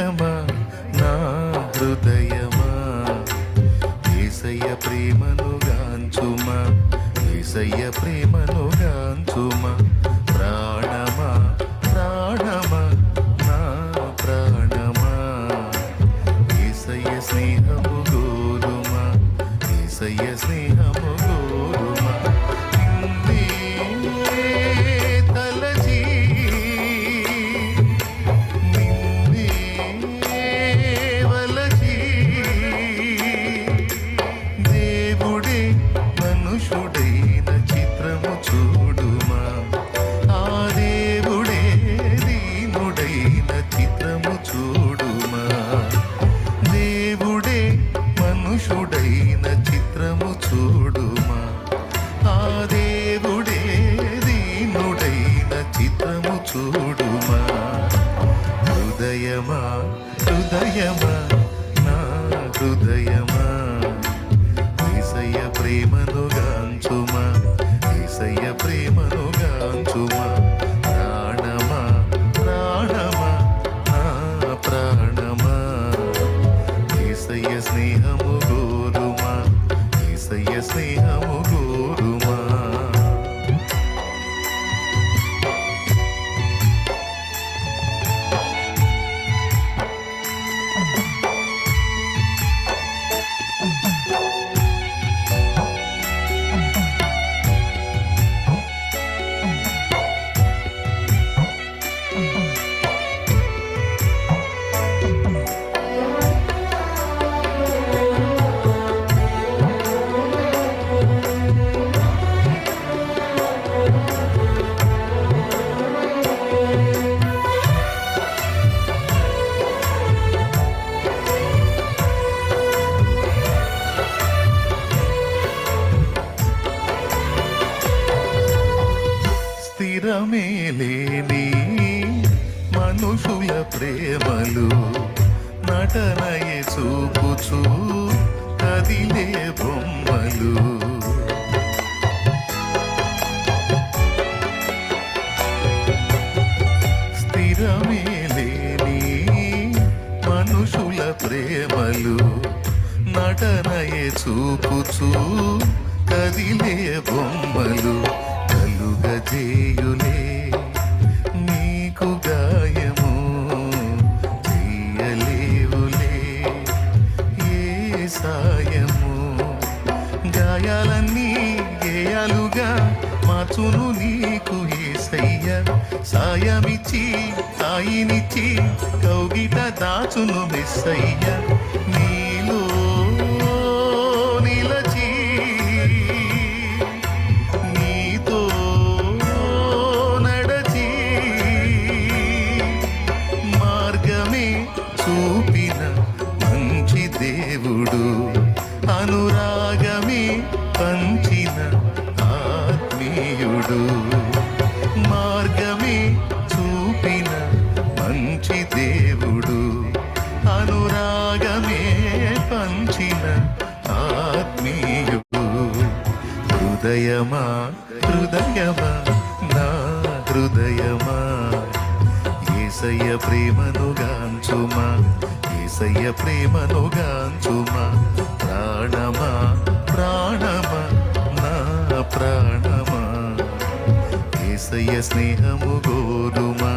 హృదయమా నా హృదయమా? ఏసయ్య ప్రేమను గాంచుమా? ఏసయ్య ప్రేమను గాంచుమా? ప్రాణమా ప్రాణమా? నా ప్రాణమా? ఏసయ్య స్నేహము గోరుమా ఏసయ్య మనుషుడైన చిత్రము చూడుమా? ఆ దేవుడే దీనుడైన చిత్రము చూడుమా? హృదయమా? హృదయమా? నా హృదయమా? విషయ ప్రేమను లేని మనుషుల ప్రేమలు నటనయే చూపుచూ కదిలే బొమ్మలు. స్థిరమే లేని మనుషుల ప్రేమలు నటనయే చూపుచూ కదిలే బొమ్మలు. కలుగజేయులే మార్చును నీకు ఏసయ్య. సాయమిచ్చి తాయినిచ్చి కౌగిట దాచును మెస్సయ్య. నీలో నిలచి నీతో నడచి మార్గమే చూపిన మంచి దేవుడు. అనురా ఆత్మీయుడు. హృదయమా హృదయమా నా హృదయమా? ఏసయ్య ప్రేమను గాంచుమా ఏసయ్య ప్రేమను గాంచుమా? ప్రాణమా ప్రాణమా నా ప్రాణమా? ఏసయ్య స్నేహము గోరుమా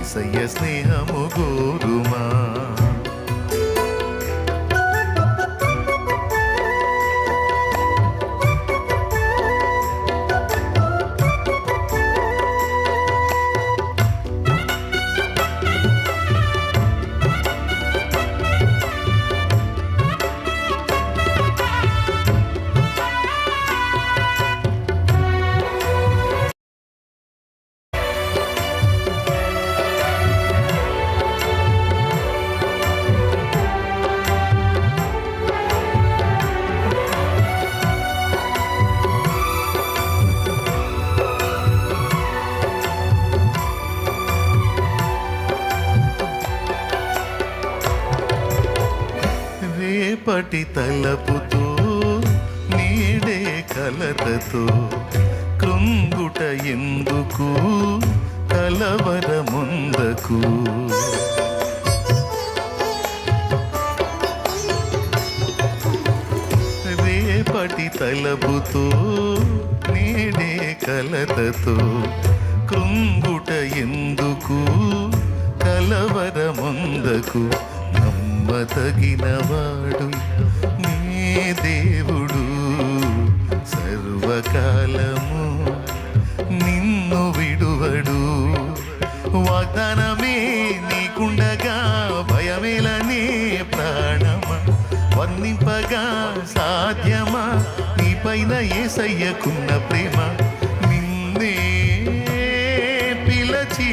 ఏసయ్య స్నేహము గోరుమా? పటి తలపుతూ నీడే కలతతో కృంగుట ఎందుకు కలవర కలవరముందకు రేపటి తలపుతూ నీడే కలతతో కృంగుట ఎందుకు కలవర ముందకు? బతగినవాడు నీ దేవుడు. సర్వకాలము నిన్ను విడువడు. వాగ్దానమే నీకుండగా భయమేలనే ప్రాణమా? వర్ణింపగా సాధ్యమా? నీపైన ఏసయ్యకున్న ప్రేమ? నిన్నే పిలచి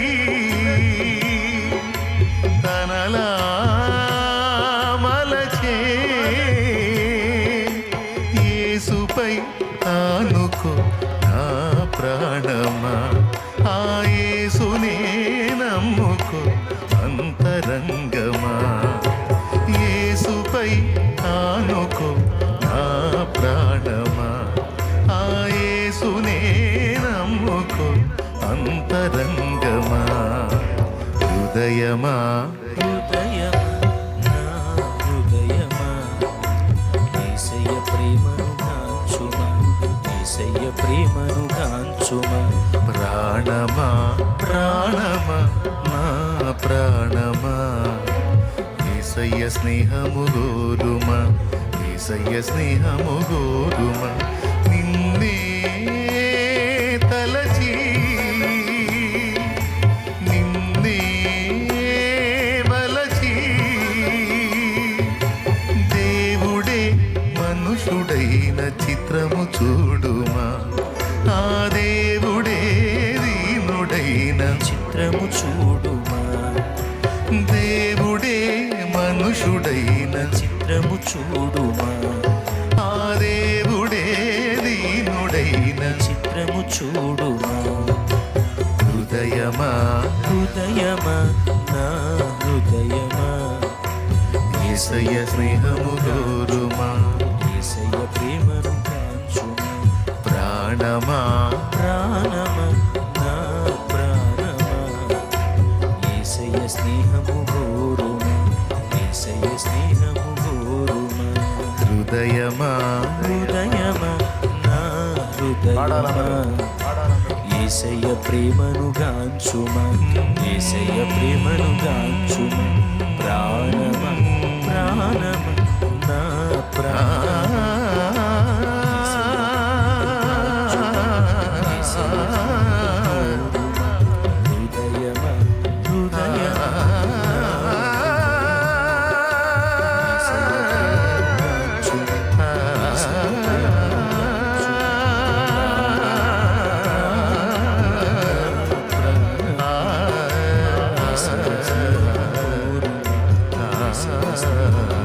తనలా ప్రేమను గాంచుమా ఏసయ్య ప్రేమను గాంచుమా ప్రాణమా ప్రాణమా నా ప్రాణమా ఏసయ్య స్నేహము గోరుమా ఏసయ్య స్నేహము గోరుమా చిత్రము చూడుమా? ఆ దేవుడే దీనుడైన చిత్రము చూడుమా? దేవుడే మనుషుడైన చిత్రము చూడుమా? ఆ దేవుడే దీనుడైన చిత్రము చూడుమా? హృదయమా? హృదయమా? నా హృదయమా? ఏసయ్య స్నేహము గోరుమా ప్రాణమా? ప్రాణమా నా ప్రాణమా? ఏసయ్య స్నేహము గోరుమా ఏసయ్య స్నేహము గోరుమా హృదయమా? హృదయమా నా హృదయమా? ఏసయ్య ప్రేమను గాంచుమా? ఏసయ్య ప్రేమను గాంచుమా? ప్రాణమా ప్రాణమా నా ప్రాణమా time.